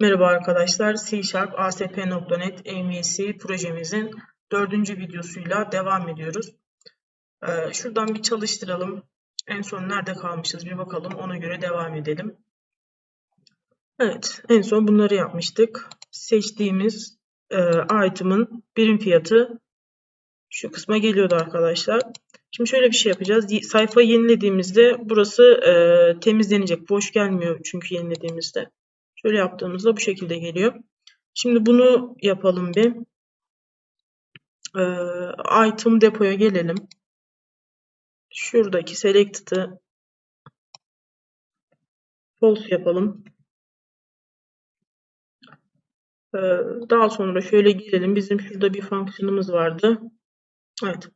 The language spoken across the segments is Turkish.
Merhaba arkadaşlar, C Sharp ASP.NET MVC projemizin dördüncü videosuyla devam ediyoruz. Ee, şuradan bir çalıştıralım. En son nerede kalmışız bir bakalım, ona göre devam edelim. Evet, en son bunları yapmıştık. Seçtiğimiz e, item'ın birim fiyatı şu kısma geliyordu arkadaşlar. Şimdi şöyle bir şey yapacağız. Sayfayı yenilediğimizde burası e, temizlenecek. Boş gelmiyor çünkü yenilediğimizde. Şöyle yaptığımızda bu şekilde geliyor. Şimdi bunu yapalım bir. Ee, item depoya gelelim. Şuradaki selected'ı false yapalım. Ee, daha sonra şöyle gelelim. Bizim şurada bir fonksiyonumuz vardı. Evet.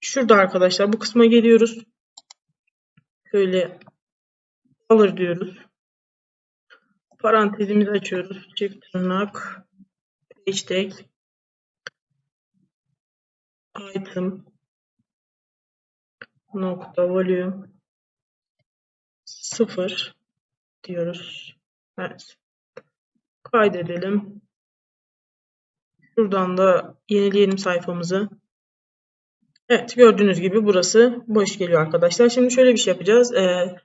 Şurada arkadaşlar bu kısma geliyoruz. Şöyle alır diyoruz. Parantezimizi açıyoruz. Çift tırnak hashtag item nokta volume sıfır diyoruz. Evet. Kaydedelim. Şuradan da yenileyelim sayfamızı. Evet gördüğünüz gibi burası boş geliyor arkadaşlar. Şimdi şöyle bir şey yapacağız. Ee,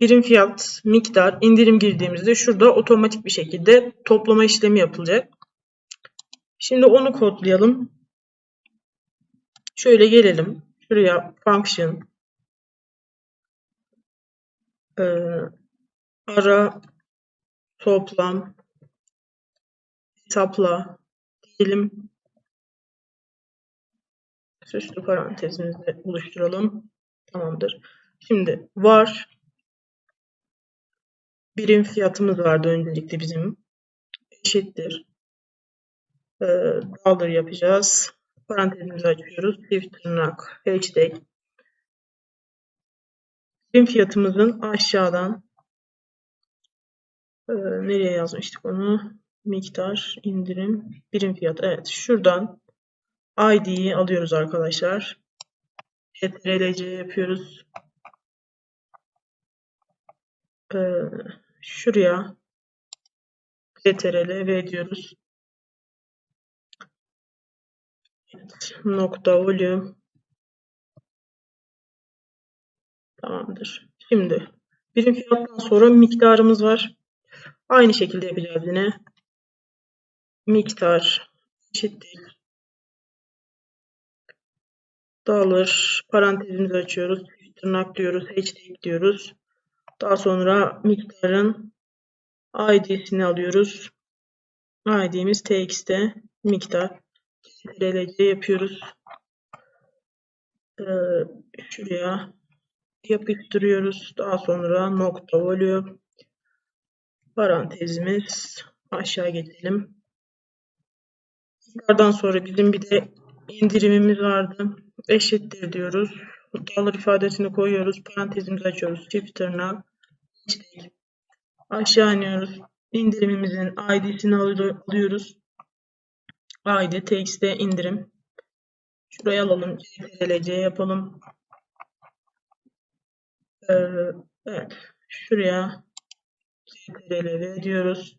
birim fiyat, miktar, indirim girdiğimizde şurada otomatik bir şekilde toplama işlemi yapılacak. Şimdi onu kodlayalım. Şöyle gelelim. Şuraya function e, ara toplam hesapla diyelim. Süslü parantezimizi oluşturalım. Tamamdır. Şimdi var birim fiyatımız vardı öncelikle bizim. Eşittir. Ee, dollar yapacağız. Parantezimizi açıyoruz. Çift tırnak hashtag. Birim fiyatımızın aşağıdan e, nereye yazmıştık onu? Miktar, indirim, birim fiyat. Evet şuradan ID'yi alıyoruz arkadaşlar. CTRL-C yapıyoruz. Ee, şuraya CTRL V diyoruz. Nokta volume. Tamamdır. Şimdi birim fiyattan sonra miktarımız var. Aynı şekilde yapacağız yine. Miktar eşittir. Dollar parantezimizi açıyoruz. Tırnak diyoruz. Hashtag diyoruz. Daha sonra miktarın id'sini alıyoruz. id'miz txt miktar. CTRL-C yapıyoruz. Ee, şuraya yapıştırıyoruz. Daha sonra nokta volume parantezimiz aşağı geçelim. Yukarıdan sonra bizim bir de indirimimiz vardı. Eşittir diyoruz. Dollar ifadesini koyuyoruz. Parantezimizi açıyoruz. Çift tırnak. Aşağı iniyoruz. İndirimimizin ID'sini alıyoruz. ID TXT indirim. Şuraya alalım. CTRL-C yapalım. Ee, evet. Şuraya CTRL-V diyoruz.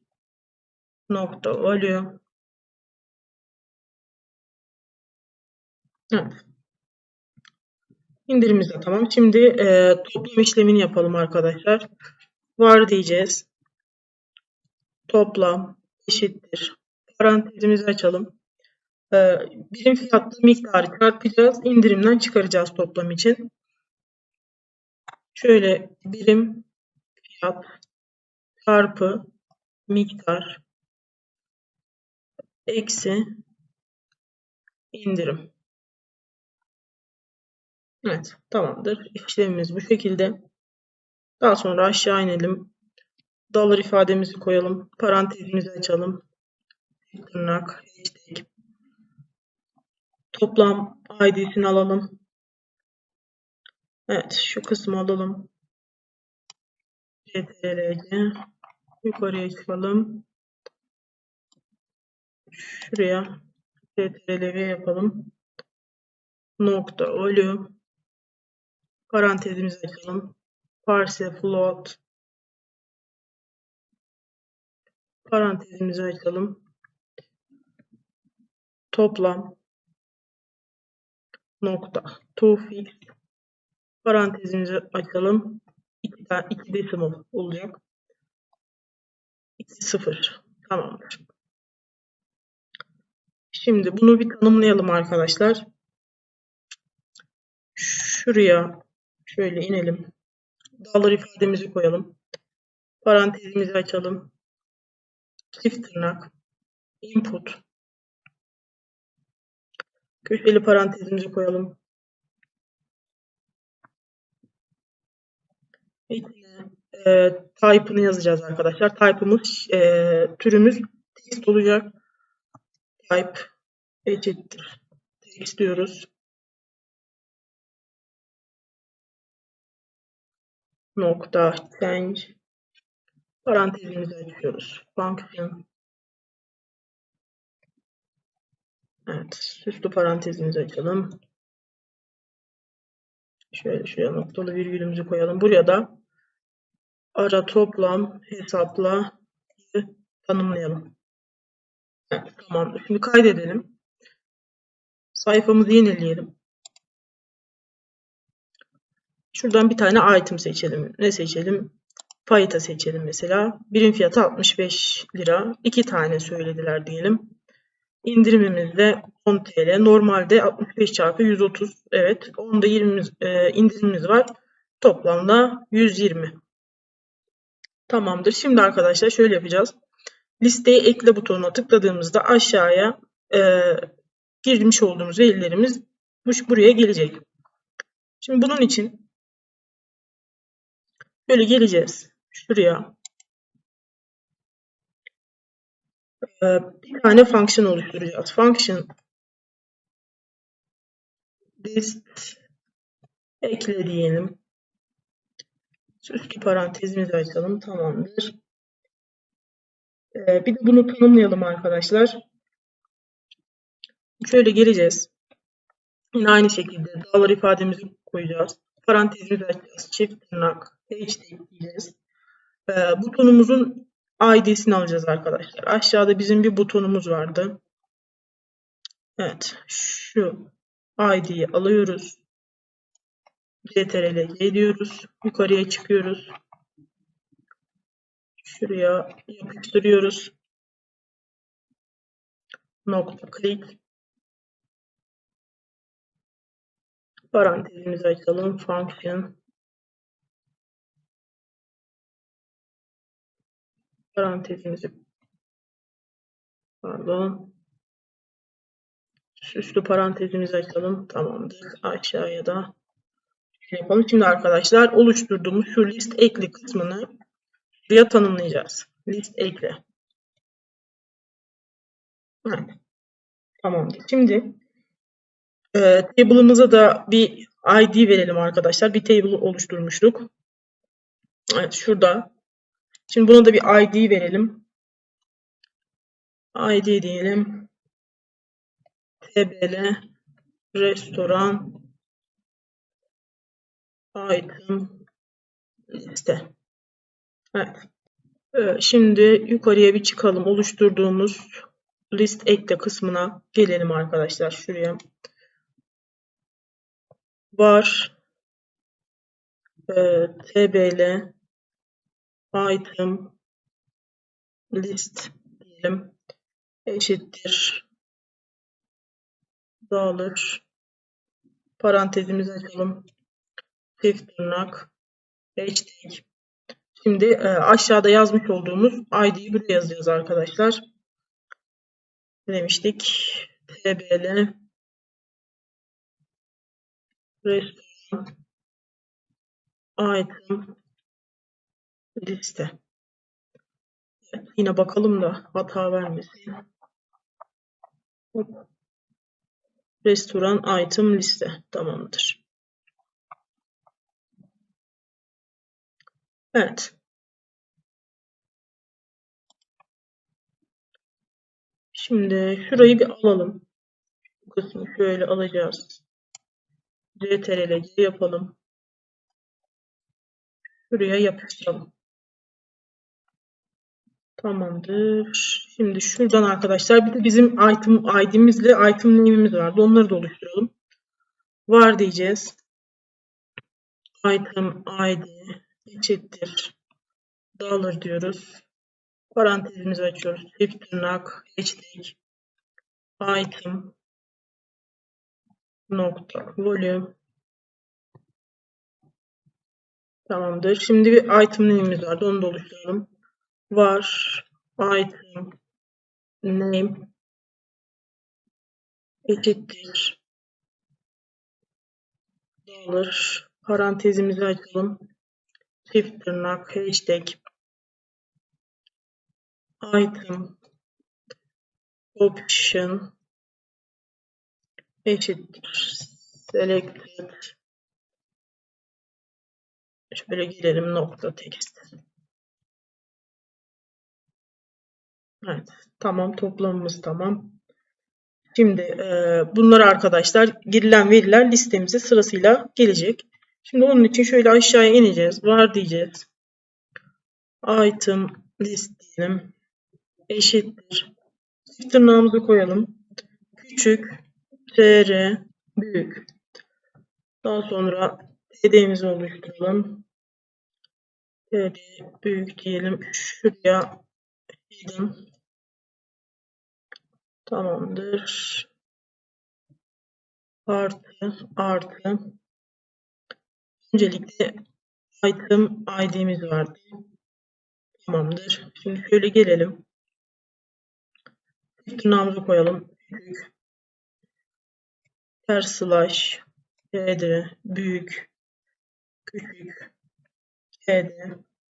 Nokta volume. Evet. İndirimimiz de tamam. Şimdi e, toplam işlemini yapalım arkadaşlar. Var diyeceğiz. Toplam eşittir. Parantezimizi açalım. E, birim fiyatlı miktarı çarpacağız. İndirimden çıkaracağız toplam için. Şöyle birim fiyat çarpı miktar eksi indirim. Evet tamamdır. İşlemimiz bu şekilde. Daha sonra aşağı inelim. Dollar ifademizi koyalım. Parantezimizi açalım. Tırnak, hashtag. Toplam ID'sini alalım. Evet şu kısmı alalım. CTRL-C. Yukarıya çıkalım. Şuraya CTRL-V yapalım. Nokta volume. Parantezimizi açalım. Parse float. Parantezimizi açalım. Toplam nokta to parantezimizi açalım. 2 tane 2 decimal olacak. 2 0 tamamdır. Şimdi bunu bir tanımlayalım arkadaşlar. Şuraya şöyle inelim. Dollar ifademizi koyalım. Parantezimizi açalım. Çift tırnak. Input. Köşeli parantezimizi koyalım. İçine e, type'ını yazacağız arkadaşlar. Type'ımız e, türümüz text olacak. Type eşittir. Text diyoruz. Nokta change parantezimizi açıyoruz. Function Evet, süslü parantezimizi açalım. Şöyle şuraya noktalı virgülümüzü koyalım. Buraya da ara toplam hesapla tanımlayalım. Evet, tamam. Şimdi kaydedelim. Sayfamızı yenileyelim. Şuradan bir tane item seçelim. Ne seçelim? Payita seçelim mesela. Birim fiyatı 65 lira. İki tane söylediler diyelim. İndirimimiz de 10 TL. Normalde 65 çarpı 130. Evet. Onda 20 e, indirimimiz var. Toplamda 120. Tamamdır. Şimdi arkadaşlar şöyle yapacağız. Listeye ekle butonuna tıkladığımızda aşağıya e, girmiş olduğumuz verilerimiz buraya gelecek. Şimdi bunun için böyle geleceğiz. Şuraya Ee, bir tane function oluşturacağız. Function list ekle diyelim. Süslü parantezimizi açalım. Tamamdır. Ee, bir de bunu tanımlayalım arkadaşlar. Şöyle geleceğiz. Yine aynı şekilde dollar ifademizi koyacağız. Parantezimizi açacağız. Çift tırnak page diyeceğiz. Ee, butonumuzun ID'sini alacağız arkadaşlar. Aşağıda bizim bir butonumuz vardı. Evet. Şu ID'yi alıyoruz. CTRL C diyoruz. Yukarıya çıkıyoruz. Şuraya yapıştırıyoruz. Nokta click. Parantezimizi açalım. Function parantezimizi pardon süslü parantezimizi açalım. Tamamdır. Aşağıya da şey yapalım. Şimdi arkadaşlar oluşturduğumuz şu list ekli kısmını buraya tanımlayacağız. List ekle. Tamamdır. Şimdi e, table'ımıza da bir ID verelim arkadaşlar. Bir table oluşturmuştuk. Evet şurada Şimdi buna da bir ID verelim. ID diyelim. TBL restoran item liste. Evet. Ee, şimdi yukarıya bir çıkalım. Oluşturduğumuz list ekle kısmına gelelim arkadaşlar. Şuraya. Var. E, TBL item list diyelim. Eşittir. Dollar parantezimizi açalım. Çift tırnak. Hashtag şimdi e, aşağıda yazmış olduğumuz id'yi buraya yazacağız arkadaşlar. Ne demiştik? Tbl restoran item liste. Yine bakalım da hata vermesin. Restoran item liste. Tamamdır. Evet. Şimdi şurayı bir alalım. Bu kısmı şöyle alacağız. CTRL yapalım. Şuraya yapıştıralım. Tamamdır. Şimdi şuradan arkadaşlar bir de bizim item ID'mizle item name'imiz vardı. Onları da oluşturalım. Var diyeceğiz. Item ID eşittir dollar diyoruz. Parantezimizi açıyoruz. Çift tırnak hashtag item nokta volume Tamamdır. Şimdi bir item name'imiz vardı. Onu da oluşturalım. Var. İtem name. Eşittir. Dollar parantezimizi açalım. Çift tırnak hashtag. İtem. Option. Eşittir. Selected. Şöyle girelim nokta text evet. Tamam toplamımız tamam. Şimdi e, bunlar arkadaşlar girilen veriler listemize sırasıyla gelecek. Şimdi onun için şöyle aşağıya ineceğiz var diyeceğiz. İtem list diyelim. Eşittir. Çift tırnağımızı koyalım. Küçük tr büyük. Daha sonra td'mizi oluşturalım. Td büyük diyelim. Şuraya hidden tamamdır. Artı artı. Öncelikle item id'miz vardı. Tamamdır. Şimdi şöyle gelelim. Tırnağımızı koyalım. Büyük. Ters slash td büyük. Küçük. Td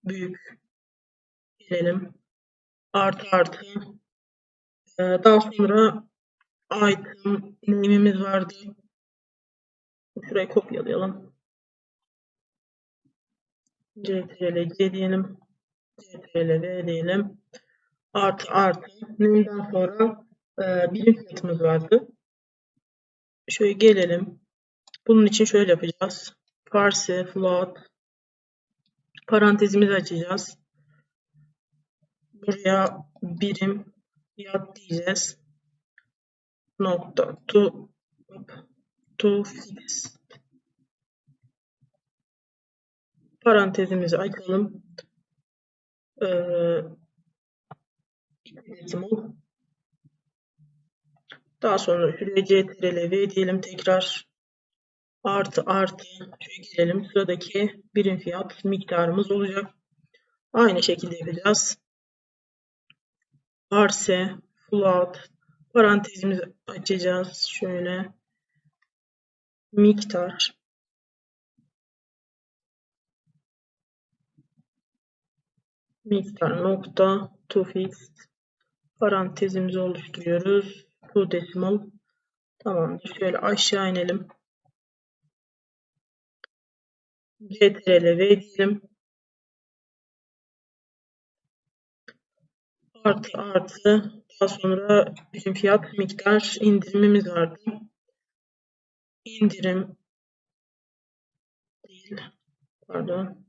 büyük. Girelim artı artı daha sonra item name'imiz vardı. Şurayı kopyalayalım. Ctrl c diyelim. Ctrl v diyelim. Artı artı. Name'den sonra e, birim fiyatımız vardı. Şöyle gelelim. Bunun için şöyle yapacağız. Parse float. Parantezimizi açacağız. Buraya birim fiyat diyeceğiz. Nokta to to fix parantezimizi açalım. Ee, decimal daha sonra v diyelim tekrar. Artı artı şöyle girelim. Sıradaki birim fiyat miktarımız olacak. Aynı şekilde yapacağız. Arse float parantezimizi açacağız. Şöyle miktar miktar nokta to fix parantezimizi oluşturuyoruz. To decimal. Tamamdır. Şöyle aşağı inelim. CTRL V diyelim. Artı artı. Daha sonra bizim fiyat miktar indirimimiz vardı. İndirim değil. Pardon.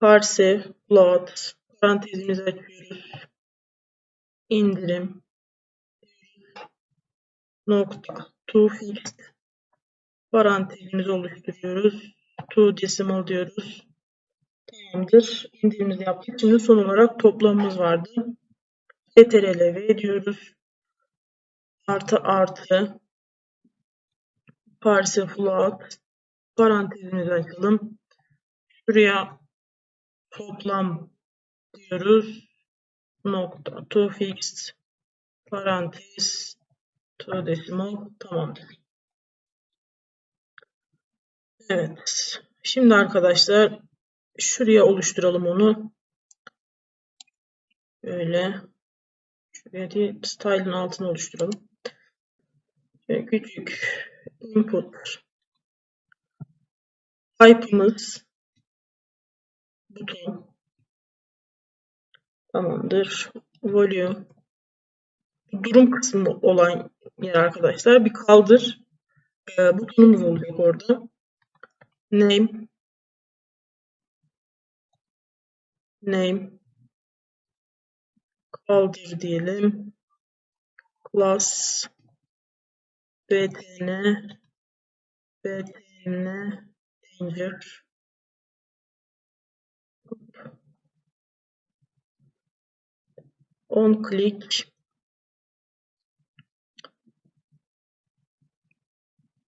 Parse, plot, parantezimizi açıyoruz. İndirim nokta to fixed parantezimizi oluşturuyoruz. To decimal diyoruz. Tamamdır. İndirimimizi yaptık. Şimdi son olarak toplamımız vardı. Ctrl V diyoruz. Artı artı parse float parantezimizi açalım. Şuraya toplam diyoruz. Nokta to fixed parantez to decimal tamamdır. Evet. Şimdi arkadaşlar şuraya oluşturalım onu. Böyle şuraya değil style'ın altını oluşturalım. Şöyle küçük input type'ımız buton tamamdır. Volume durum kısmı olan yer arkadaşlar bir kaldır e, butonumuz olacak orada. Name name? Kaldır diyelim. Class btn btn danger. On click.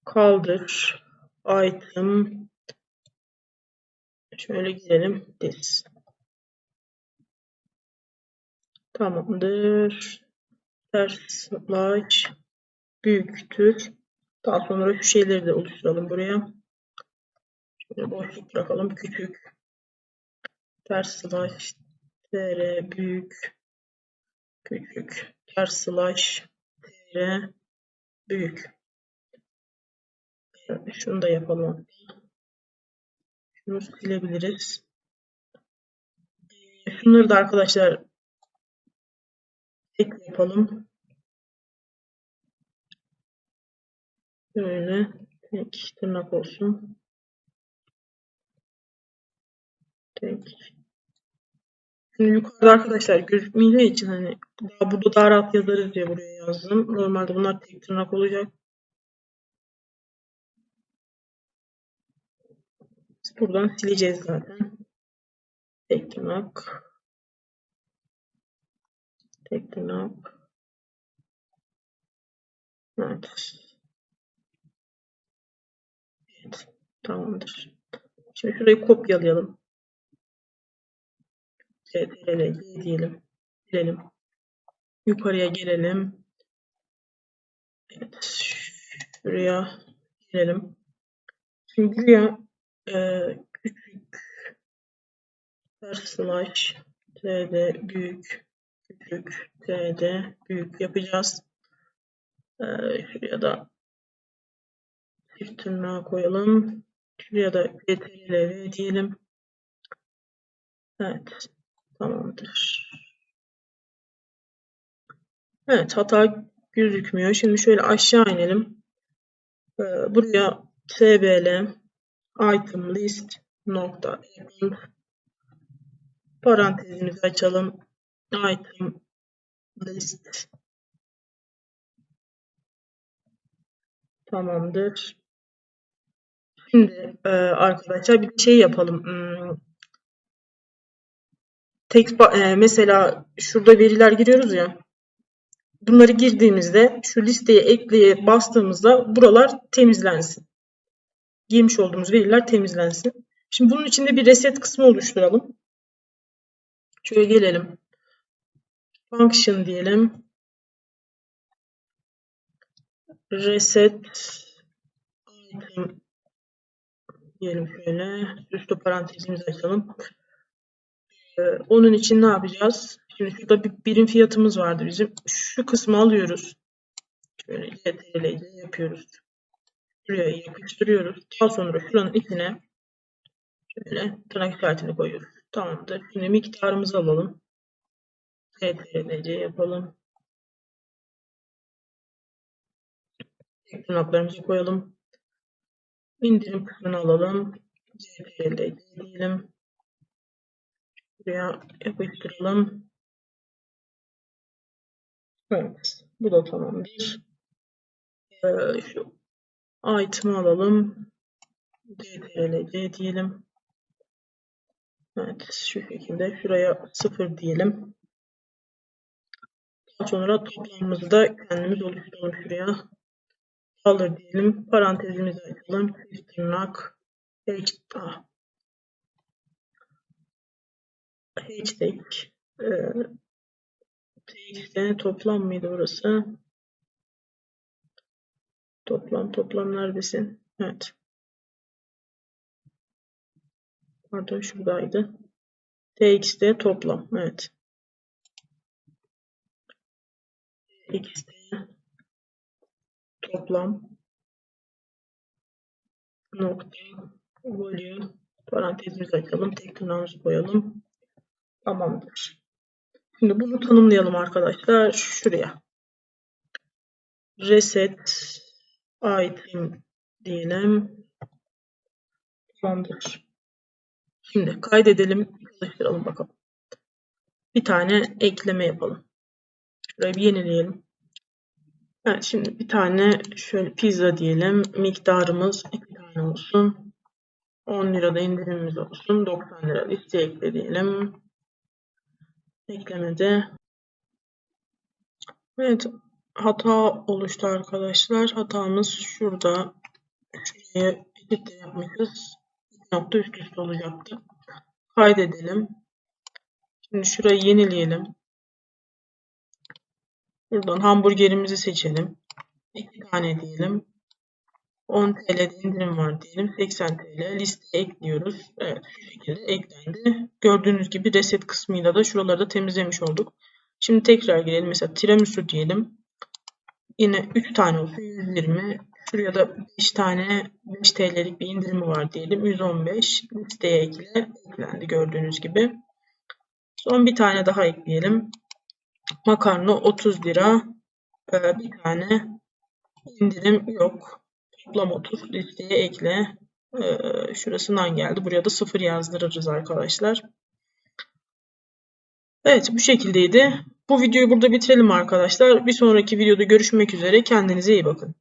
Kaldır. İtem. Şöyle girelim. This tamamdır. Ters slash büyüktür. Daha sonra şu şeyleri de oluşturalım buraya. Şöyle boşluk bırakalım. Küçük. Ters slash tr büyük. Küçük. Ters slash tr büyük. Şunu da yapalım. Şunu silebiliriz. Şunları da arkadaşlar tek yapalım. Böyle tek tırnak olsun. Tek. Şimdi yukarıda arkadaşlar gözükmeyeceği için hani daha burada daha rahat yazarız diye buraya yazdım. Normalde bunlar tek tırnak olacak. Buradan sileceğiz zaten. Tek tırnak. Tek tırnak. Evet. Evet. Tamamdır. Şimdi şurayı kopyalayalım. CTRL diyelim. Girelim. Yukarıya gelelim. Evet. Şuraya girelim. Şimdi buraya e, küçük slash td büyük küçük td büyük yapacağız. E, şuraya da çift tırnağı koyalım. Şuraya da ctrl diyelim. Evet. Tamamdır. Evet hata gözükmüyor. Şimdi şöyle aşağı inelim. Ee, buraya tbl item list nokta parantezimizi açalım. Item list tamamdır. Şimdi e, arkadaşlar bir şey yapalım. Hmm, tek e, mesela şurada veriler giriyoruz ya. Bunları girdiğimizde şu listeye ekleye bastığımızda buralar temizlensin girmiş olduğumuz veriler temizlensin. Şimdi bunun içinde bir reset kısmı oluşturalım. Şöyle gelelim. Function diyelim. Reset item diyelim şöyle. Üstü parantezimizi açalım. Ee, onun için ne yapacağız? Şimdi şurada bir birim fiyatımız vardı bizim. Şu kısmı alıyoruz. Şöyle CTRL yapıyoruz. Şuraya yapıştırıyoruz. Daha sonra şuranın içine şöyle tırnak işaretini koyuyoruz. Tamamdır. Şimdi miktarımızı alalım. CTRL yapalım. Tırnaklarımızı koyalım. İndirim kısmını alalım. CTRL diyelim. Buraya yapıştıralım. Evet. Bu da tamamdır. Ee, şu item'ı alalım. CTRL diyelim. Evet şu şekilde şuraya 0 diyelim. Daha sonra toplamımızı da kendimiz oluşturalım şuraya. Alır diyelim. Parantezimizi açalım. Çift tırnak. H, ah. Hashtag. Ee, toplam mıydı burası? Toplam toplam neredesin? Evet. Pardon şuradaydı. tx'de toplam. Evet. Tx'de toplam nokta volume parantezimizi açalım. Tek tırnağımızı koyalım. Tamamdır. Şimdi bunu tanımlayalım arkadaşlar. Şuraya. Reset item diyelim. Tamamdır. Şimdi kaydedelim. Çalıştıralım bakalım. Bir tane ekleme yapalım. Şurayı yenileyelim. Evet şimdi bir tane şöyle pizza diyelim. Miktarımız iki tane olsun. 10 lirada indirimimiz olsun. 90 lira listeye ekle diyelim. Eklemede. Evet hata oluştu arkadaşlar. Hatamız şurada. Şuraya edit de yapmışız. İki nokta üst üste olacaktı. Kaydedelim. Şimdi şurayı yenileyelim. Buradan hamburgerimizi seçelim. İki tane diyelim. 10 TL'de indirim var diyelim. 80 TL listeye ekliyoruz. Evet şu şekilde eklendi. Gördüğünüz gibi reset kısmıyla da şuraları da temizlemiş olduk. Şimdi tekrar girelim. Mesela tiramisu diyelim. Yine 3 tane olsun 120. Şuraya da 5 tane 5 TL'lik bir indirimi var diyelim. 115 listeye ekle. Eklendi gördüğünüz gibi. Son bir tane daha ekleyelim. Makarna 30 lira. Ee, bir tane indirim yok. Toplam 30 listeye ekle. Ee, şurasından geldi. Buraya da 0 yazdırırız arkadaşlar. Evet bu şekildeydi. Bu videoyu burada bitirelim arkadaşlar. Bir sonraki videoda görüşmek üzere. Kendinize iyi bakın.